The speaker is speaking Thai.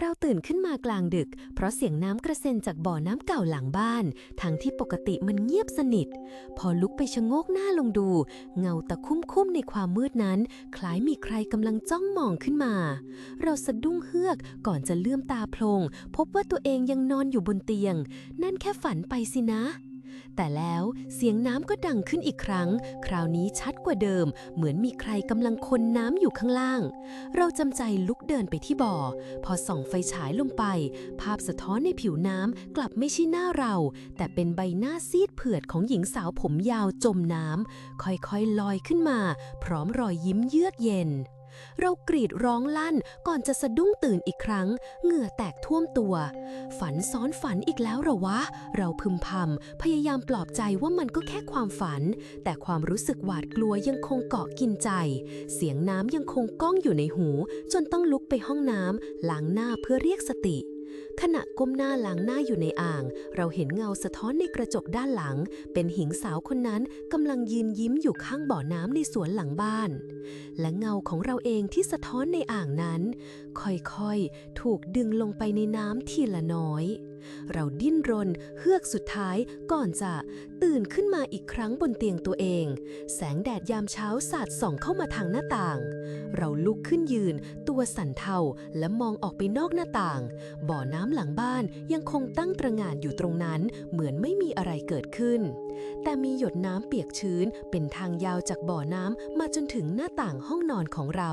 เราตื่นขึ้นมากลางดึก เพราะเสียงน้ำกระเซ็นจากบ่อน้ำเก่าหลังบ้าน ทั้งที่ปกติมันเงียบสนิท พอลุกไปชะโงกหน้าลงดู เงาตะคุ่มๆในความมืดนั้น คล้ายมีใครกำลังจ้องมองขึ้นมา เราสะดุ้งเฮือกก่อนจะเลื่อมตาโพลงพบว่าตัวเองยังนอนอยู่บนเตียง นั่นแค่ฝันไปสินะ แต่แล้วเสียงน้ำก็ดังขึ้นอีกครั้ง คราวนี้ชัดกว่าเดิม เหมือนมีใครกำลังคนน้ำอยู่ข้างล่าง เราจำใจลุกเดินไปที่บ่อ พอส่องไฟฉายลงไป ภาพสะท้อนในผิวน้ำกลับไม่ใช่หน้าเรา แต่เป็นใบหน้าซีดเผือดของหญิงสาวผมยาวจมน้ำค่อยๆลอยขึ้นมา พร้อมรอยยิ้มเยือกเย็น เรากรีดร้องลั่นก่อนจะสะดุ้งตื่นอีกครั้ง เหงื่อแตกท่วมตัว ฝันซ้อนฝันอีกแล้วหรอวะ เราพึมพำพยายามปลอบใจว่ามันก็แค่ความฝัน แต่ความรู้สึกหวาดกลัวยังคงเกาะกินใจ เสียงน้ำยังคงก้องอยู่ในหู จนต้องลุกไปห้องน้ำล้างหน้าเพื่อเรียกสติ ขณะก้มหน้าล้างหน้าอยู่ในอ่าง เราเห็นเงาสะท้อนในกระจกด้านหลัง เป็นหญิงสาวคนนั้นกำลังยืนยิ้มอยู่ข้างบ่อน้ำในสวนหลังบ้าน และเงาของเราเองที่สะท้อนในอ่างนั้น ค่อยๆ ถูกดึงลงไปในน้ำทีละน้อย เราดิ้นรน เฮือกสุดท้ายก่อนจะตื่นขึ้นมาอีกครั้งบนเตียงตัวเอง แสงแดดยามเช้าสาดส่องเข้ามาทางหน้าต่าง เราลุกขึ้นยืน ตัวสั่นเทาและมองออกไปนอกหน้าต่าง บ่อน้ำหลังบ้านยังคงตั้งตระหง่านอยู่ตรงนั้น เหมือนไม่มีอะไรเกิดขึ้น แต่มีหยดน้ำเปียกชื้นเป็นทางยาวจากบ่อน้ำมาจนถึงหน้าต่างห้องนอนของเรา